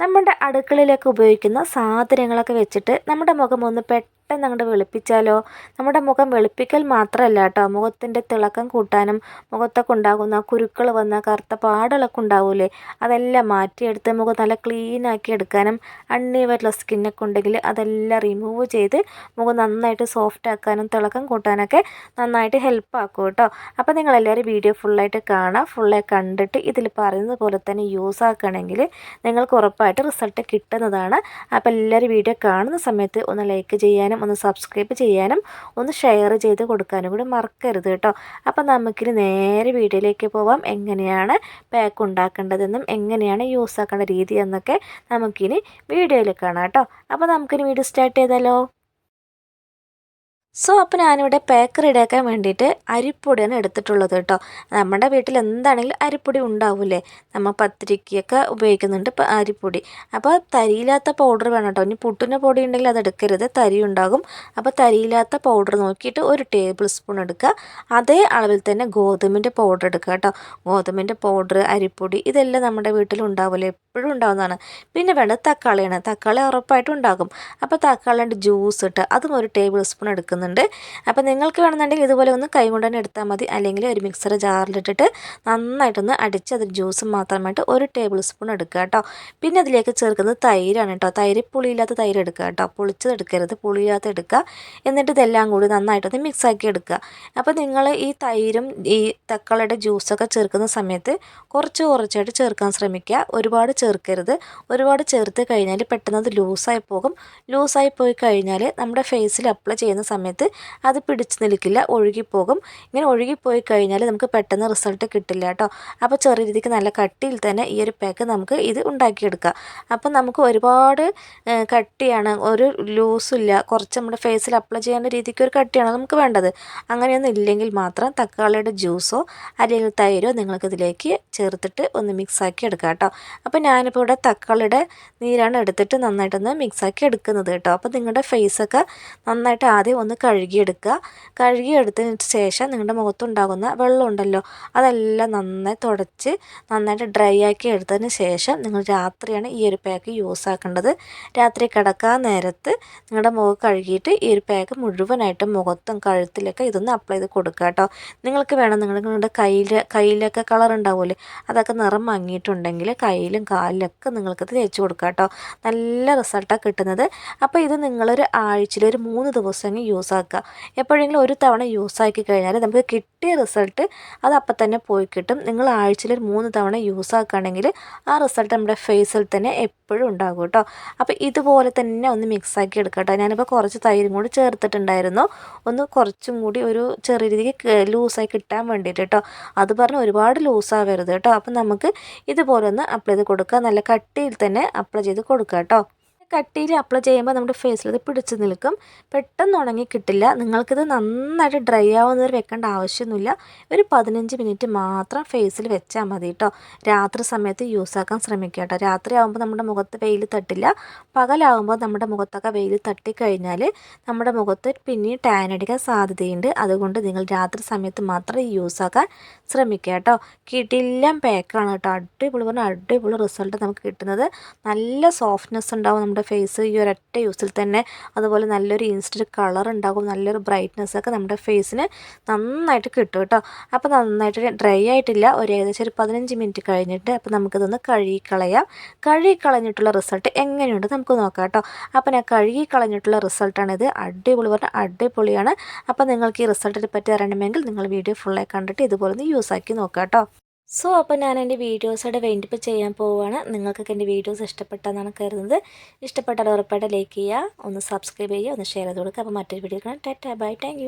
നമ്മുടെ അടുക്കളയിലൊക്കെ ഉപയോഗിക്കുന്ന സാധനങ്ങളൊക്കെ വെച്ചിട്ട് നമ്മുടെ മുഖം ഒന്ന് പെട്ടെന്ന് പെട്ടെന്ന് അങ്ങോട്ട് വെളുപ്പിച്ചാലോ? നമ്മുടെ മുഖം വെളുപ്പിക്കൽ മാത്രമല്ല കേട്ടോ മുഖത്തിന്റെ തിളക്കം കൂട്ടാനും മുഖത്തൊക്കെ ഉണ്ടാകുന്ന കുരുക്കൾ വന്ന കറുത്ത പാടുകളൊക്കെ ഉണ്ടാവൂലേ? അതെല്ലാം മാറ്റിയെടുത്ത് മുഖം നല്ല ക്ലീൻ ആക്കി എടുക്കാനും അണ്ണീവായിട്ടുള്ള സ്കിന്നൊക്കെ ഉണ്ടെങ്കിൽ അതെല്ലാം റിമൂവ് ചെയ്ത് മുഖം നന്നായിട്ട് സോഫ്റ്റ് ആക്കാനും തിളക്കം കൂട്ടാനൊക്കെ നന്നായിട്ട് ഹെൽപ്പ് ആക്കും കേട്ടോ അപ്പോൾ നിങ്ങളെല്ലാവരും വീഡിയോ ഫുള്ളായിട്ട് കാണാം. ഫുള്ളായി കണ്ടിട്ട് ഇതിൽ പറയുന്നത് പോലെ തന്നെ യൂസ് ആക്കുകയാണെങ്കിൽ നിങ്ങൾക്ക് ഉറപ്പായിട്ട് റിസൾട്ട് കിട്ടുന്നതാണ്. അപ്പോൾ എല്ലാവരും വീഡിയോ കാണുന്ന സമയത്ത് ഒന്ന് ലൈക്ക് ചെയ്യാനും ഒന്ന് സബ്സ്ക്രൈബ് ചെയ്യാനും ഒന്ന് ഷെയർ ചെയ്ത് കൊടുക്കാനും കൂടി മറക്കരുത് കേട്ടോ. അപ്പോൾ നമുക്കിനി നേരെ വീഡിയോയിലേക്ക് പോവാം. എങ്ങനെയാണ് പാക്ക് ഉണ്ടാക്കേണ്ടതെന്നും എങ്ങനെയാണ് യൂസ് ആക്കേണ്ട രീതി എന്നൊക്കെ നമുക്കിനി വീഡിയോയിൽ കാണാം കേട്ടോ. അപ്പോൾ നമുക്കിനി വീഡിയോ സ്റ്റാർട്ട് ചെയ്താലോ? സോ അപ്പോൾ ഞാനിവിടെ പേക്ക് റെഡിയാക്കാൻ വേണ്ടിയിട്ട് അരിപ്പൊടിയാണ് എടുത്തിട്ടുള്ളത് കേട്ടോ. നമ്മുടെ വീട്ടിൽ എന്താണെങ്കിലും അരിപ്പൊടി ഉണ്ടാവില്ലേ നമ്മൾ പത്തിരിക്കൊക്കെ ഉപയോഗിക്കുന്നുണ്ട് ഇപ്പോൾ അരിപ്പൊടി. അപ്പോൾ തരിയില്ലാത്ത പൗഡർ വേണം കേട്ടോ. ഇനി പുട്ടിന്റെ പൊടി ഉണ്ടെങ്കിൽ അത് എടുക്കരുത്. തരി ഉണ്ടാകും. അപ്പോൾ തരിയില്ലാത്ത പൗഡർ നോക്കിയിട്ട് ഒരു ടേബിൾ സ്പൂൺ എടുക്കുക. അതേ അളവിൽ തന്നെ ഗോതമ്പിന്റെ പൗഡർ എടുക്കുക കേട്ടോ. ഗോതമ്പിന്റെ പൗഡർ അരിപ്പൊടി ഇതെല്ലാം നമ്മുടെ വീട്ടിൽ ഉണ്ടാവില്ലേ? എപ്പോഴും ഉണ്ടാകുന്നതാണ് പിന്നെ വേണ്ടത് തക്കാളിയാണ്. തക്കാളി ഉറപ്പായിട്ടും ഉണ്ടാകും. അപ്പോൾ തക്കാളിന്റെ ജ്യൂസ് ഇട്ട് അതും ഒരു ടേബിൾ സ്പൂൺ എടുക്കുന്നുണ്ട്. അപ്പോൾ നിങ്ങൾക്ക് വേണമെന്നുണ്ടെങ്കിൽ ഇതുപോലെ ഒന്ന് കൈ കൊണ്ട് തന്നെ എടുത്താൽ മതി. അല്ലെങ്കിൽ ഒരു മിക്സർ ജാറിലിട്ടിട്ട് നന്നായിട്ടൊന്ന് അടിച്ച് അതിൽ ജ്യൂസ് മാത്രമായിട്ട് ഒരു ടേബിൾ സ്പൂൺ എടുക്കുക കേട്ടോ. പിന്നെ അതിലേക്ക് ചേർക്കുന്നത് തൈരാണ് കേട്ടോ. തൈര് പുളിയില്ലാത്ത തൈര് എടുക്കുക കേട്ടോ. പൊളിച്ചത് എടുക്കരുത്. പുളിയില്ലാത്ത എടുക്കുക. എന്നിട്ട് ഇതെല്ലാം കൂടി നന്നായിട്ടൊന്ന് മിക്സാക്കി എടുക്കുക. അപ്പോൾ നിങ്ങൾ ഈ തൈരും ഈ തക്കാളിയുടെ ജ്യൂസൊക്കെ ചേർക്കുന്ന സമയത്ത് കുറച്ച് കുറച്ചായിട്ട് ചേർക്കാൻ ശ്രമിക്കുക. ഒരുപാട് ചേർക്കരുത്. ഒരുപാട് ചേർത്ത് കഴിഞ്ഞാൽ പെട്ടെന്ന് അത് ലൂസായി പോകും. ലൂസായി പോയി കഴിഞ്ഞാൽ നമ്മുടെ ഫേസിൽ അപ്ലൈ ചെയ്യുന്ന സമയത്ത് അത് പിടിച്ച് നിൽക്കില്ല ഒഴുകിപ്പോകും ഇങ്ങനെ ഒഴുകിപ്പോയി കഴിഞ്ഞാൽ നമുക്ക് പെട്ടെന്ന് റിസൾട്ട് കിട്ടില്ല കേട്ടോ. അപ്പോൾ ചെറിയ രീതിക്ക് നല്ല കട്ടിയിൽ തന്നെ ഈ ഒരു പാക്ക് നമുക്ക് ഇത് ഉണ്ടാക്കിയെടുക്കാം. അപ്പം നമുക്ക് ഒരുപാട് കട്ടിയാണ്. ഒരു ലൂസില്ല. കുറച്ച് നമ്മുടെ ഫേസിൽ അപ്ലൈ ചെയ്യേണ്ട രീതിക്ക് ഒരു കട്ടിയാണ് നമുക്ക് വേണ്ടത്? അങ്ങനെയൊന്നും ഇല്ലെങ്കിൽ മാത്രം തക്കാളിയുടെ ജ്യൂസോ അല്ലെങ്കിൽ തൈരോ നിങ്ങൾക്ക് ഇതിലേക്ക് ചേർത്തിട്ട് ഒന്ന് മിക്സാക്കി എടുക്കാം കേട്ടോ. അപ്പോൾ ഞാനിപ്പോൾ ഇവിടെ തക്കാളിയുടെ നീരാണ് എടുത്തിട്ട് നന്നായിട്ടൊന്ന് മിക്സാക്കി എടുക്കുന്നത് കേട്ടോ. അപ്പോൾ നിങ്ങളുടെ ഫേസൊക്കെ നന്നായിട്ട് ആദ്യം ഒന്ന് കഴുകിയെടുക്കുക. കഴുകിയെടുത്തതിന് ശേഷം നിങ്ങളുടെ മുഖത്തുണ്ടാകുന്ന വെള്ളം ഉണ്ടല്ലോ അതെല്ലാം നന്നായി തുടച്ച് നന്നായിട്ട് ഡ്രൈ ആക്കി എടുത്തതിന് ശേഷം നിങ്ങൾ രാത്രിയാണ് ഈ ഒരു പാക്ക് യൂസ് ആക്കേണ്ടത്. രാത്രി കിടക്കാൻ നേരത്ത് നിങ്ങളുടെ മുഖം കഴുകിയിട്ട് ഈ ഒരു പാക്ക് മുഴുവനായിട്ടും മുഖത്തും കഴുത്തിലൊക്കെ ഇതൊന്ന് അപ്ലൈ ചെയ്ത് കൊടുക്കുക കേട്ടോ. നിങ്ങൾക്ക് വേണം നിങ്ങളുടെ കയ്യിൽ കയ്യിലൊക്കെ കളർ ഉണ്ടാവില്ലേ അതൊക്കെ നിറം മങ്ങിയിട്ടുണ്ടെങ്കിൽ കയ്യിലും കാലിലൊക്കെ നിങ്ങൾക്ക് തേച്ച് കൊടുക്കുക കേട്ടോ. നല്ല റിസൾട്ടാണ് കിട്ടുന്നത്. അപ്പോൾ ഇത് നിങ്ങളൊരു ആഴ്ചയിൽ ഒരു മൂന്ന് ദിവസം യൂസ് ആക്കുക. എപ്പോഴെങ്കിലും ഒരു തവണ യൂസ് ആക്കി കഴിഞ്ഞാൽ നമുക്ക് കിട്ടിയ റിസൾട്ട് അത് അപ്പം തന്നെ പോയി കിട്ടും. നിങ്ങൾ ആഴ്ചയിൽ ഒരു മൂന്ന് തവണ യൂസ് ആക്കുകയാണെങ്കിൽ ആ റിസൾട്ട് നമ്മുടെ ഫേസിൽ തന്നെ എപ്പോഴും ഉണ്ടാകും കേട്ടോ. അപ്പോൾ ഇതുപോലെ തന്നെ ഒന്ന് മിക്സ് ആക്കി എടുക്കാം കേട്ടോ. ഞാനിപ്പോൾ കുറച്ച് തൈരും കൂടി ചേർത്തിട്ടുണ്ടായിരുന്നു. ഒന്ന് കുറച്ചും കൂടി ഒരു ചെറിയ രീതിക്ക് ലൂസായി കിട്ടാൻ വേണ്ടിയിട്ട് കേട്ടോ. അത് പറഞ്ഞ് ഒരുപാട് ലൂസാവരുത് കേട്ടോ. അപ്പം നമുക്ക് ഇതുപോലെ ഒന്ന് അപ്ലൈ ചെയ്ത് കൊടുക്കുക. നല്ല കട്ടിയിൽ തന്നെ അപ്ലൈ ചെയ്ത് കൊടുക്കുക കേട്ടോ. കട്ടിയിൽ അപ്ലൈ ചെയ്യുമ്പോൾ നമ്മുടെ ഫേസിൽ ഇത് പിടിച്ച് നിൽക്കും. പെട്ടെന്ന് ഉണങ്ങി കിട്ടില്ല. നിങ്ങൾക്കിത് നന്നായിട്ട് ഡ്രൈ ആവുന്നവർ വെക്കേണ്ട ആവശ്യമൊന്നുമില്ല. ഒരു പതിനഞ്ച് മിനിറ്റ് മാത്രം ഫേസിൽ വെച്ചാൽ മതി കേട്ടോ രാത്രി സമയത്ത് യൂസ് ആക്കാൻ ശ്രമിക്കുക കേട്ടോ രാത്രി ആകുമ്പോൾ നമ്മുടെ മുഖത്ത് വെയിൽ തട്ടില്ല. പകലാകുമ്പോൾ നമ്മുടെ മുഖത്തൊക്കെ വെയിൽ തട്ടിക്കഴിഞ്ഞാൽ നമ്മുടെ മുഖത്ത് പിന്നെയും ടാൻ അടിക്കാൻ സാധ്യതയുണ്ട്. അതുകൊണ്ട് നിങ്ങൾ രാത്രി സമയത്ത് മാത്രം യൂസ് ആക്കാൻ ശ്രമിക്കുക കേട്ടോ കിടിലം പാക്കാണ് കേട്ടോ അടിപൊളി പറഞ്ഞാൽ അടിപൊളി റിസൾട്ട് നമുക്ക് കിട്ടുന്നത്. നല്ല സോഫ്റ്റ്നെസ് ഉണ്ടാവും നമ്മുടെ നമ്മുടെ ഫേസ് ഈ ഒരൊറ്റ യൂസിൽ തന്നെ അതുപോലെ നല്ലൊരു ഇൻസ്റ്റന്റ് കളർ ഉണ്ടാകും നല്ലൊരു ബ്രൈറ്റ്നെസ് ഒക്കെ നമ്മുടെ ഫേസിന് നന്നായിട്ട് കിട്ടും കേട്ടോ. അപ്പോൾ നന്നായിട്ട് ഡ്രൈ ആയിട്ടില്ല. ഒരു ഏകദേശം ഒരു പതിനഞ്ച് മിനിറ്റ് കഴിഞ്ഞിട്ട് അപ്പോൾ നമുക്കിതൊന്ന് കഴുകിക്കളയാം. കളഞ്ഞിട്ടുള്ള റിസൾട്ട് എങ്ങനെയുണ്ട് നമുക്ക് നോക്കാം കേട്ടോ. അപ്പോൾ ഞാൻ കഴുകി കഴുകിക്കളഞ്ഞിട്ടുള്ള റിസൾട്ടാണിത് അടിപൊളി പറഞ്ഞാൽ അടിപൊളിയാണ്. അപ്പോൾ നിങ്ങൾക്ക് ഈ റിസൾട്ടിനെ പറ്റി അറിയണമെങ്കിൽ നിങ്ങൾ വീഡിയോ ഫുള്ളായി കണ്ടിട്ട് ഇതുപോലെ ഒന്ന് ആക്കി നോക്കാം കേട്ടോ. സോ അപ്പോൾ ഞാൻ എന്റെ വീഡിയോസോടെ വേണ്ടിപ്പ് ചെയ്യാൻ പോവുകയാണ് നിങ്ങൾക്കൊക്കെ എന്റെ വീഡിയോസ് ഇഷ്ടപ്പെട്ടെന്നാണ് കരുതുന്നത്. ഇഷ്ടപ്പെട്ടാൽ ഉറപ്പായിട്ട് ലൈക്ക് ചെയ്യുക. ഒന്ന് സബ്സ്ക്രൈബ് ചെയ്യുക. ഒന്ന് ഷെയർ ചെയ്ത് കൊടുക്കുക. അപ്പോൾ മറ്റൊരു വീഡിയോ കാണാം. Tata bye thank